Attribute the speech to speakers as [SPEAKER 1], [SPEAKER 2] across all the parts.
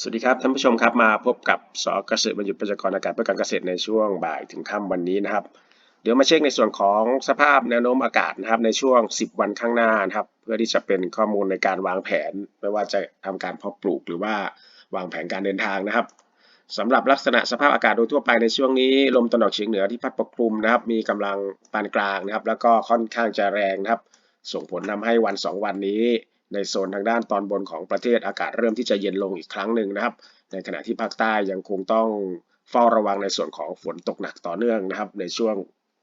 [SPEAKER 1] สวัสดีครับท่านผู้ชมครับมาพบกับสเกษตรบรรยุทธ์ประชากรอากาศเพื่อการเกษตรในช่วงบ่ายถึงค่ำวันนี้นะครับ เดี๋ยวมาเช็คในส่วนของสภาพแนวโน้มอากาศนะครับในช่วง 10 วันข้างหน้านะครับ เพื่อที่จะเป็นข้อมูลในการวางแผน ไม่ว่าจะทำการเพาะปลูกหรือว่าวางแผนการเดินทางนะครับสำหรับลักษณะสภาพอากาศโดยทั่วไปในช่วงนี้ ลมตะวันออกเฉียงเหนือที่พัดปกคลุมนะครับ มีกำลังปานกลางนะครับ แล้วก็ค่อนข้างจะแรงนะครับ ส่งผลทำให้วัน 2 วันนี้ ในโซนทางด้านตอนบนของประเทศอากาศเริ่มที่จะเย็นลงอีกครั้งหนึ่งนะครับ ในขณะที่ภาคใต้ยังคงต้องเฝ้าระวังในส่วนของฝนตกหนักต่อเนื่องนะครับ ในช่วง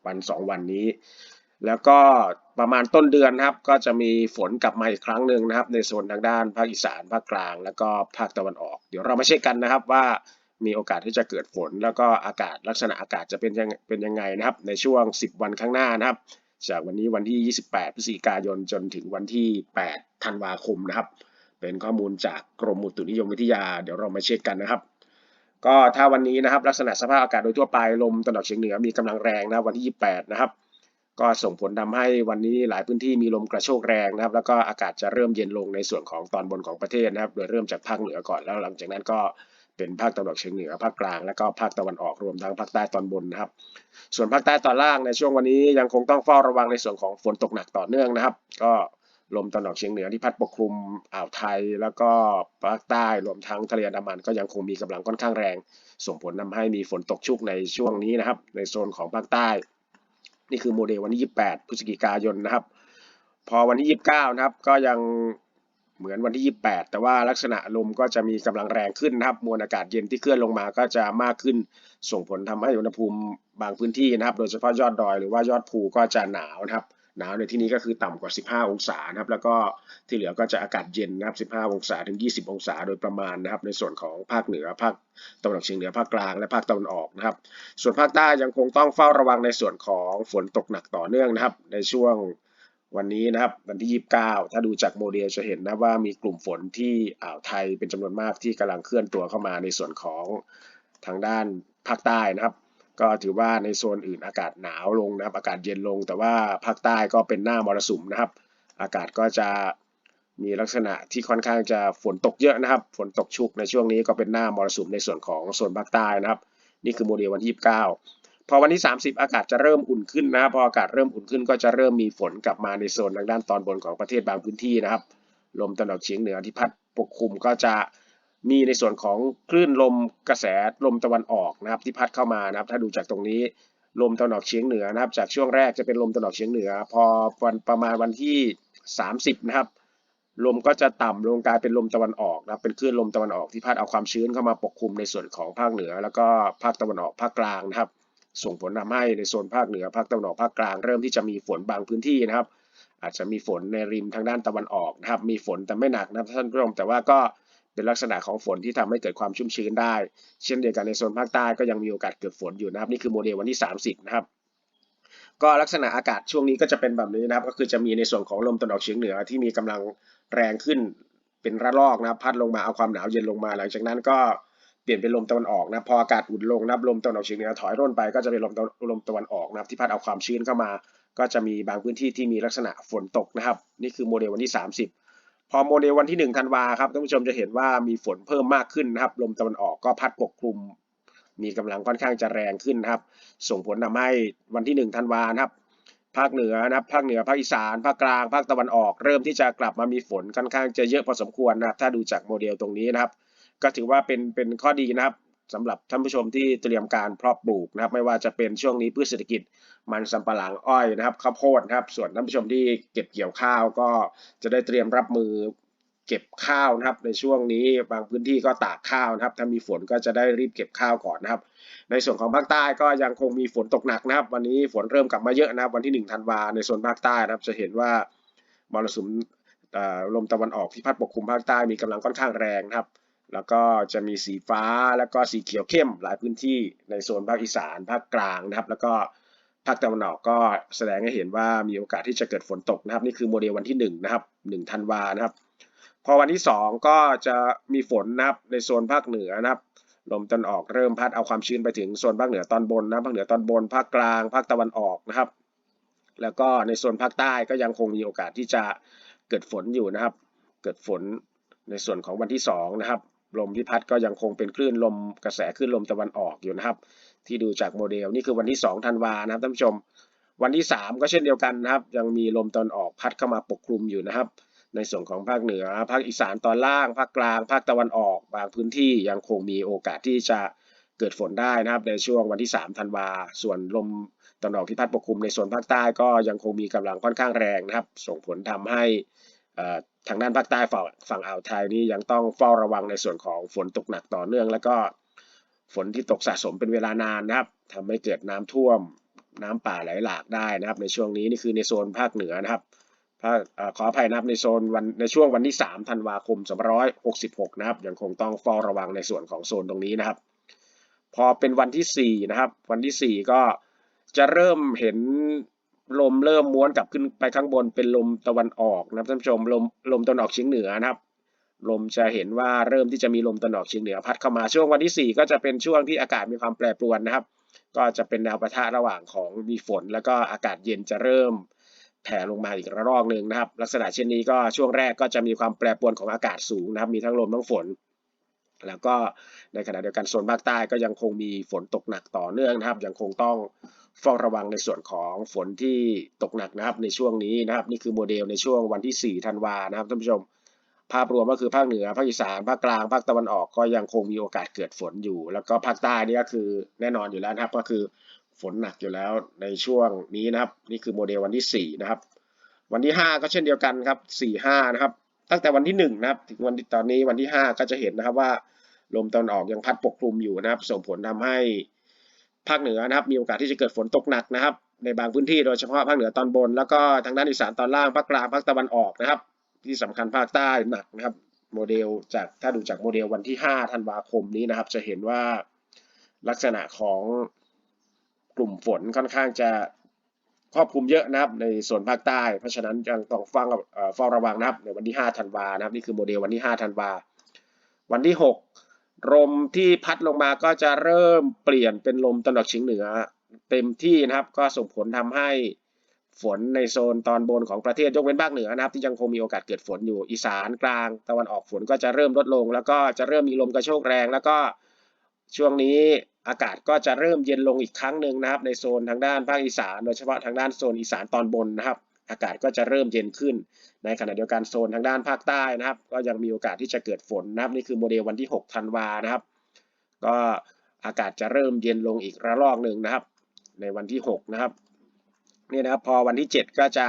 [SPEAKER 1] วัน 2 วันนี้ แล้วก็ประมาณต้นเดือนนะครับ ก็จะมีฝนกลับมาอีกครั้งหนึ่งนะครับ ในโซนทางด้านภาคอีสานภาคกลาง แล้วก็ภาคตะวันออก เดี๋ยวเรามาเช็คกันนะครับว่ามีโอกาสที่จะเกิดฝน แล้วก็อากาศลักษณะอากาศจะเป็นยังเป็นยังไงนะครับ ในช่วง 10 วันข้างหน้านะครับ จากวันนี้วันที่ 28 พฤศจิกายนจนถึงวันที่ 8 ธันวาคมนะครับ เป็นข้อมูลจากกรมอุตุนิยมวิทยา เดี๋ยวเรามาเช็คกันนะครับ ก็ถ้าวันนี้นะครับลักษณะสภาพอากาศโดยทั่วไปลมตะวันออกเฉียงเหนือมีกำลังแรงนะวันที่ 28 นะครับ ก็ส่งผลทำให้วันนี้หลายพื้นที่มีลมกระโชกแรงนะครับ แล้วก็อากาศจะเริ่มเย็นลงในส่วนของตอนบนของประเทศนะครับ โดยเริ่มจากภาคเหนือก่อนแล้วหลังจากนั้นก็ เป็นภาคตะวันออกเฉียงเหนือภาคกลางแล้วก็ภาคตะวันออกรวมทั้งภาคใต้ตอนบนนะครับ ส่วนภาคใต้ตอนล่างในช่วงวันนี้ยังคงต้องเฝ้าระวังในส่วนของฝนตกหนักต่อเนื่องนะครับ ก็ลมตะวันออกเฉียงเหนือที่พัดปกคลุมอ่าวไทย แล้วก็ภาคใต้รวมทั้งทะเลอันดามันก็ยังคงมีกำลังค่อนข้างแรง ส่งผลทำให้มีฝนตกชุกในช่วงนี้นะครับ ในโซนของภาคใต้ นี่คือโมเดลวันที่ 28 พฤศจิกายนนะครับ พอวันที่ 29 นะครับ ก็ยัง เหมือนวันที่ 28 แต่ว่าลักษณะลมก็จะมีกำลังแรงขึ้นนะครับ มวลอากาศเย็นที่เคลื่อนลงมาก็จะมากขึ้น ส่งผลทำให้อุณหภูมิบางพื้นที่นะครับ โดยเฉพาะยอดดอยหรือว่ายอดภูก็จะหนาวนะครับ หนาวในที่นี้ก็คือต่ำกว่า 15 องศานะครับ แล้วก็ที่เหลือก็จะอากาศเย็นนะครับ 15 องศาถึง 20 องศาโดยประมาณนะครับ ในส่วนของภาคเหนือ ภาคตะวันออกเฉียงเหนือ ภาคกลาง และภาคตะวันออกนะครับ ส่วนภาคใต้ยังคงต้องเฝ้าระวังในส่วนของฝนตกหนักต่อเนื่องนะครับ ในช่วง วันนี้นะครับวันที่ 29 ถ้าดูจากโมเดลจะเห็นนะว่ามีกลุ่มฝนที่อ่าวไทยเป็นจำนวนมากที่กำลังเคลื่อนตัวเข้ามาในส่วนของทางด้านภาคใต้นะครับ ก็ถือว่าในโซนอื่นอากาศหนาวลงนะครับ อากาศเย็นลง แต่ว่าภาคใต้ก็เป็นหน้ามรสุมนะครับ อากาศก็จะมีลักษณะที่ค่อนข้างจะฝนตกเยอะนะครับ ฝนตกชุกในช่วงนี้ก็เป็นหน้ามรสุมในส่วนของโซนภาคใต้นะครับ นี่คือโมเดลวันที่ 29 พอวันที่ 30 อากาศจะเริ่มอุ่นขึ้นนะครับพออากาศเริ่มอุ่นขึ้นก็จะเริ่มมีฝนกลับมาในโซนทางด้านตอนบนของประเทศบางพื้นที่นะครับ ลมตะวันออกเฉียงเหนือที่พัดปกคลุมก็จะมีในส่วนของคลื่นลมกระแสลมตะวันออกนะครับ ที่พัดเข้ามานะครับ ถ้าดูจากตรงนี้ลมตะวันออกเฉียงเหนือนะครับ จากช่วงแรกจะเป็นลมตะวันออกเฉียงเหนือ พอวันประมาณวันที่ 30 นะครับ ลมก็จะต่ำลงกลายเป็นลมตะวันออกนะครับ เป็นคลื่นลมตะวันออกที่พัดเอาความชื้นเข้ามาปกคลุมในส่วนของภาคเหนือ แล้วก็ภาคตะวันออกภาคกลางนะครับ ส่งผลทำให้ในโซนภาคเหนือภาคตะวันออกภาคกลางเริ่มที่จะมีฝนบางพื้นที่นะครับ อาจจะมีฝนในริมทางด้านตะวันออกนะครับ มีฝนแต่ไม่หนักนะครับท่านผู้ชมแต่ว่าก็เป็นลักษณะของฝนที่ทำให้เกิดความชุ่มชื้นได้ เช่นเดียวกันในโซนภาคใต้ก็ยังมีโอกาสเกิดฝนอยู่นะครับ นี่คือโมเดลวันที่ 30 นะครับ ก็ลักษณะอากาศช่วงนี้ก็จะเป็นแบบนี้นะครับ ก็คือจะมีในส่วนของลมตะวันออกเฉียงเหนือที่มีกำลังแรงขึ้นเป็นระลอกนะครับ พัดลงมาเอาความหนาวเย็นลงมา หลังจากนั้นก็ เปลี่ยนเป็นลมตะวันออกนะพออากาศอุ่นลงนับลมตะวันออกเฉียงเหนือถอยร่นไปก็จะเป็นลมตะลมตะวันออกนะครับที่พัดเอาความชื้นเข้ามา ก็จะมีบางพื้นที่ที่มีลักษณะฝนตกนะครับ นี่คือโมเดลวันที่ 30 พอโมเดลวันที่1ธันวาครับท่านผู้ชมจะเห็นว่ามีฝนเพิ่มมากขึ้นนะครับ ลมตะวันออกก็พัดปกคลุม มีกำลังค่อนข้างจะแรงขึ้นนะครับ ส่งผลทำให้วันที่1ธันวานะครับภาคเหนือนะครับภาคเหนือภาคอีสานภาคกลางภาคตะวันออก เริ่มที่จะกลับมามีฝนค่อนข้างจะเยอะพอสมควรนะครับ ถ้าดูจากโมเดลตรงนี้นะครับ ก็ถือว่าเป็นเป็นข้อดีนะครับสำหรับท่านผู้ชมที่เตรียมการเพาะปลูกนะครับ ไม่ว่าจะเป็นช่วงนี้พืชเศรษฐกิจมันสำปะหลังอ้อยนะครับข้าวโพดนะครับ ส่วนท่านผู้ชมที่เก็บเกี่ยวข้าวก็จะได้เตรียมรับมือเก็บข้าวนะครับ ในช่วงนี้บางพื้นที่ก็ตากข้าวนะครับ ถ้ามีฝนก็จะได้รีบเก็บข้าวก่อนนะครับ ในส่วนของภาคใต้ก็ยังคงมีฝนตกหนักนะครับ วันนี้ฝนเริ่มกลับมาเยอะนะครับ วันที่1ธันวาในโซนภาคใต้นะครับ จะเห็นว่ามรสุมลมตะวันออกที่พัดปกคลุมภาคใต้มีกำลังค่อนข้างแรงนะครับ แล้วก็จะมีสีฟ้าแล้วก็สีเขียวเข้มหลายพื้นที่ในโซนภาคอีสานภาคกลางนะครับ แล้วก็ภาคตะวันออกก็แสดงให้เห็นว่ามีโอกาสที่จะเกิดฝนตกนะครับ นี่คือโมเดลวันที่ 1 นะครับ1ธันวานะครับ พอวันที่ 2 ก็จะมีฝนนะครับในโซนภาคเหนือนะครับลมตะวันออกเริ่มพัดเอาความชื้นไปถึงโซนภาคเหนือตอนบนนะภาคเหนือตอนบนภาคกลางภาคตะวันออกนะครับ แล้วก็ในโซนภาคใต้ก็ยังคงมีโอกาสที่จะเกิดฝนอยู่นะครับ เกิดฝนในส่วนของวันที่2นะครับ ลมที่พัดก็ยังคงเป็นคลื่นลมกระแสคลื่นลมตะวันออกอยู่นะครับ ที่ดูจากโมเดลนี่คือวันที่2ธันวานะครับท่านผู้ชม วันที่ 3 ก็เช่นเดียวกันนะครับ ยังมีลมตะวันออกพัดเข้ามาปกคลุมอยู่นะครับ ในส่วนของภาคเหนือภาคอีสานตอนล่าง ภาคกลาง ภาคตะวันออก บางพื้นที่ยังคงมีโอกาสที่จะเกิดฝนได้นะครับ ในช่วงวันที่3ธันวาส่วนลมตะวันออกที่พัดปกคลุมในส่วนภาคใต้ก็ยังคงมีกำลังค่อนข้างแรงนะครับ ส่งผลทำให้ ทางด้านภาคใต้ฝั่งฝั่งอ่าวไทยนี่ยังต้องเฝ้าระวังในส่วนของฝนตกหนักต่อเนื่อง แล้วก็ฝนที่ตกสะสมเป็นเวลานานนะครับทำให้เกิดน้ำท่วมน้ำป่าไหลหลากได้นะครับ ในช่วงนี้นี่คือในโซนภาคเหนือนะครับภาคขออภัยนะครับในโซนวันในช่วงวันที่3ธันวาคม2566นะครับยังคงต้องเฝ้าระวังในส่วนของโซนตรงนี้นะครับ พอเป็นวันที่4นะครับ วันที่ 4 ก็จะเริ่มเห็น ลมเริ่มม้วนกลับขึ้นไปข้างบนเป็นลมตะวันออกนะครับท่านผู้ชมลมลมตะวันออกเฉียงเหนือนะครับ ลมจะเห็นว่าเริ่มที่จะมีลมตะวันออกเฉียงเหนือพัดเข้ามาช่วงวันที่ 4 ก็จะเป็นช่วงที่อากาศมีความแปรปรวนนะครับ ก็จะเป็นแนวปะทะระหว่างของมีฝน แล้วก็อากาศเย็นจะเริ่มแผ่ลงมาอีกระลอกหนึ่งนะครับ ลักษณะเช่นนี้ก็ช่วงแรกก็จะมีความแปรปรวนของอากาศสูงนะครับ มีทั้งลมทั้งฝน แล้วก็ในขณะเดียวกันโซนภาคใต้ก็ยังคงมีฝนตกหนักต่อเนื่องนะครับ ยังคงต้อง เฝ้าระวังในส่วนของฝนที่ตกหนักนะครับในช่วงนี้นะครับ นี่คือโมเดลในช่วงวันที่ 4 ธันวานะครับท่านผู้ชม ภาพรวมก็คือภาคเหนือภาคอีสานภาคกลางภาคตะวันออกก็ยังคงมีโอกาสเกิดฝนอยู่ แล้วก็ภาคใต้นี่ก็คือแน่นอนอยู่แล้วนะครับก็คือฝนหนักอยู่แล้วในช่วงนี้นะครับ นี่คือโมเดลวันที่ 4 นะครับ วันที่ 5 ก็เช่นเดียวกันครับ 4 5 นะครับ ตั้งแต่วันที่ 1 นะครับถึงวันตอนนี้วันที่ 5 ก็จะเห็นนะครับว่าลมตะวันออกยังพัดปกคลุมอยู่นะครับ ส่งผลทำให้ ภาคเหนือนะครับมีโอกาสที่จะเกิดฝนตกหนักนะครับ ในบางพื้นที่โดยเฉพาะภาคเหนือตอนบน แล้วก็ทางด้านอีสานตอนล่างภาคกลางภาคตะวันออกนะครับ ที่สำคัญภาคใต้หนักนะครับ โมเดลจากถ้าดูจากโมเดลวันที่ 5 ธันวาคมนี้นะครับ จะเห็นว่าลักษณะของกลุ่มฝนค่อนข้างจะครอบคลุมเยอะนะครับในส่วนภาคใต้ เพราะฉะนั้นยังต้องฟังเฝ้าระวังนะครับในวันที่ 5 ธันวานะครับนี่คือโมเดลวันที่ 5 ธันวา วันที่ 6 ลมที่พัดลงมาก็จะเริ่มเปลี่ยนเป็นลมตะวันออกเฉียงเหนือ เต็มที่นะครับก็ส่งผลทำให้ฝนในโซนตอนบนของประเทศยกเว้นภาคเหนือนะครับที่ยังคงมีโอกาสเกิดฝนอยู่อีสานกลาง ตะวันออกฝนก็จะเริ่มลดลง แล้วก็จะเริ่มมีลมกระโชกแรง แล้วก็ช่วงนี้อากาศก็จะเริ่มเย็นลงอีกครั้งหนึ่งนะครับ ในโซนทางด้านภาคอีสาน โดยเฉพาะทางด้านโซนอีสานตอนบนนะครับ อากาศก็จะเริ่มเย็นขึ้น ในขณะเดียวกันโซนทางด้านภาคใต้นะครับ ก็ยังมีโอกาสที่จะเกิดฝนนะครับ นี่คือโมเดลวันที่ 6 ธันวานะครับ ก็อากาศจะเริ่มเย็นลงอีกระลอกหนึ่งนะครับ ในวันที่ 6 นะครับนี่นะครับพอวันที่ 7 ก็จะ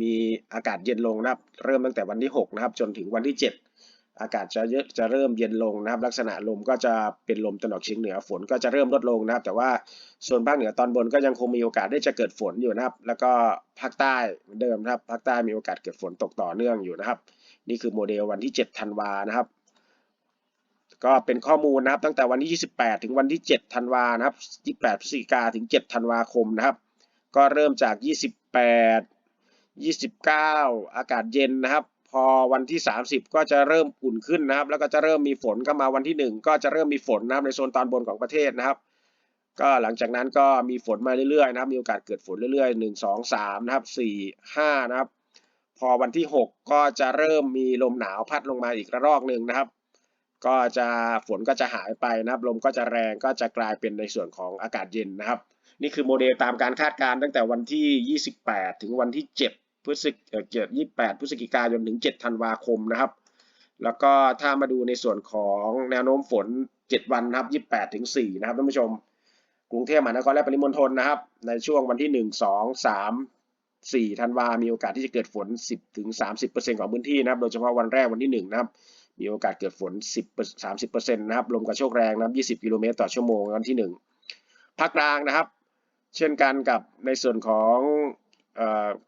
[SPEAKER 1] มีอากาศเย็นลงนะครับ เริ่มตั้งแต่วันที่ 6 นะครับ จนถึงวันที่ 7 อากาศจะเยอะจะเริ่มเย็นลงนะครับ ลักษณะลมก็จะเป็นลมตะวันออกเฉียงเหนือฝนก็จะเริ่มลดลงนะครับ แต่ว่าส่วนภาคเหนือตอนบนก็ยังคงมีโอกาสได้จะเกิดฝนอยู่นะครับ แล้วก็ภาคใต้เหมือนเดิมนะครับภาคใต้มีโอกาสเกิดฝนตกต่อเนื่องอยู่นะครับ นี่คือโมเดลวันที่ 7 ธันวานะครับ ก็เป็นข้อมูลนะครับตั้งแต่วันที่ 28 ถึงวันที่ 7 ธันวานะครับ 28พฤศจิกาถึง 7 ธันวาคมนะครับ ก็เริ่มจาก 28 29 อากาศเย็นนะครับ พอวันที่ 30 ก็จะเริ่มอุ่นขึ้นนะครับ แล้วก็จะเริ่มมีฝนก็มาวันที่ 1 ก็จะเริ่มมีฝนนะครับในโซนตอนบนของประเทศนะครับ ก็หลังจากนั้นก็มีฝนมาเรื่อยๆนะครับ มีโอกาสเกิดฝนเรื่อยๆ 1 2 3นะครับ4 5นะครับ พอวันที่ 6 ก็จะเริ่มมีลมหนาวพัดลงมาอีกระลอกหนึ่งนะครับ ก็จะฝนก็จะหายไปนะครับ ลมก็จะแรงก็จะกลายเป็นในส่วนของอากาศเย็นนะครับ นี่คือโมเดลตามการคาดการณ์ตั้งแต่วันที่ 28 ถึงวันที่ 7 พฤศจิเอ่อเกียร28พฤศจิกายนถึง7ธันวาคมนะครับ แล้วก็ถ้ามาดูในส่วนของแนวโน้มฝน7วันนะครับ28ถึง4นะครับท่านผู้ชม กรุงเทพมหานครและปริมณฑลนะครับ ในช่วงวันที่1 2 3 4ธันวา มีโอกาสที่จะเกิดฝน10ถึง30%ของพื้นที่นะครับ โดยเฉพาะวันแรกวันที่1นะครับ มีโอกาสเกิดฝน10 30%นะครับ ลมกระโชกแรงนะครับ20กิโลเมตรต่อชั่วโมงวันที่1ภาคกลางนะครับ เช่นกันกับในส่วนของ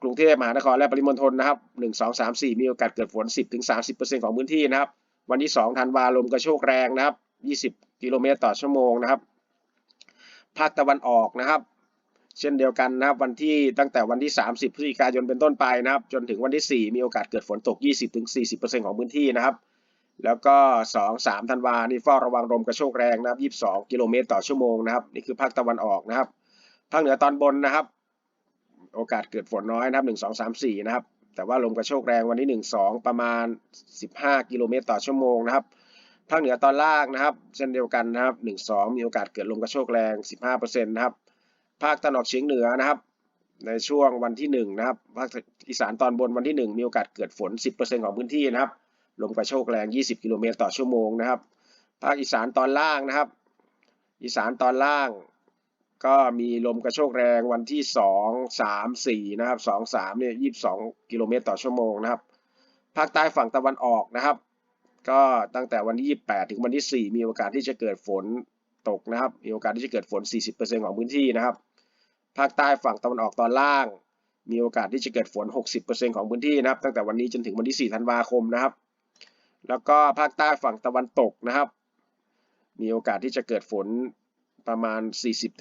[SPEAKER 1] กรุงเทพมหานครและปริมณฑลนะครับ1 2 3 4มีโอกาสเกิดฝน10ถึง30%ของพื้นที่นะครับ วันที่2ธันวาลมกระโชกแรงนะครับ20กิโลเมตรต่อชั่วโมงนะครับ ภาคตะวันออกนะครับ เช่นเดียวกันนะครับ วันที่ตั้งแต่วันที่ 30พฤศจิกายนเป็นต้นไปนะครับ จนถึงวันที่ 4 มีโอกาสเกิดฝนตก 20-40%ของพื้นที่นะครับ แล้วก็ 2 3ธันวานี่เฝ้าระวังลมกระโชกแรงนะครับ 22 กิโลเมตรต่อชั่วโมงนะครับ นี่คือภาคตะวันออกนะครับ ภาคเหนือตอนบนนะครับ โอกาสเกิดฝนน้อยนะครับ1 2 3 4นะครับ แต่ว่าลมกระโชกแรงวันที่1 2ประมาณ15กิโลเมตรต่อชั่วโมงนะครับภาคเหนือตอนล่างนะครับเช่นเดียวกันนะครับหนึ่งสองมีโอกาสเกิดลมกระโชกแรงสิบห้าเปอร์เซ็นต์นะครับ ภาคตะวันออกเฉียงเหนือนะครับ ในช่วงวันที่หนึ่งนะครับภาคอีสานตอนบนวันที่หนึ่งมีโอกาสเกิดฝนสิบเปอร์เซ็นต์ของพื้นที่นะครับลมกระโชกแรงยี่สิบกิโลเมตรต่อชั่วโมงนะครับ ภาคอีสานตอนล่างนะครับ อีสานตอนล่าง ก็มีลมกระโชกแรงวันที่สองสามสี่นะครับสองสามเนี่ยยี่สิบสองกิโลเมตรต่อชั่วโมงนะครับ ภาคใต้ฝั่งตะวันออกนะครับ ก็ตั้งแต่วันที่28ถึงวันที่4มีโอกาสที่จะเกิดฝนตกนะครับ มีโอกาสที่จะเกิดฝน 40%ของพื้นที่นะครับ ภาคใต้ฝั่งตะวันออกตอนล่าง มีโอกาสที่จะเกิดฝน 60%ของพื้นที่นะครับ ตั้งแต่วันนี้จนถึงวันที่ 4 ธันวาคมนะครับ แล้วก็ภาคใต้ฝั่งตะวันตกนะครับ มีโอกาสที่จะเกิดฝน ประมาณ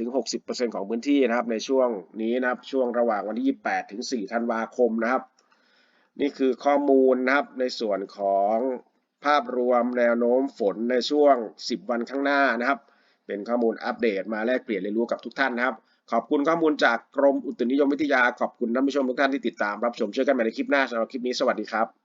[SPEAKER 1] 40-60%ของพื้นที่นะครับ ในช่วงนี้นะครับ ช่วงระหว่างวันที่ 28 ถึง 4 ธันวาคมนะครับ นี่คือข้อมูลนะครับในส่วนของภาพรวมแนวโน้มฝนในช่วง 10 วันข้างหน้านะครับ เป็นข้อมูลอัปเดตมาแลกเปลี่ยนเรียนรู้กับทุกท่านนะครับ ขอบคุณข้อมูลจากกรมอุตุนิยมวิทยา ขอบคุณท่านผู้ชมทุกท่านที่ติดตามรับชมเชื่อกันใหม่ในคลิปหน้าสำหรับคลิปนี้สวัสดีครับ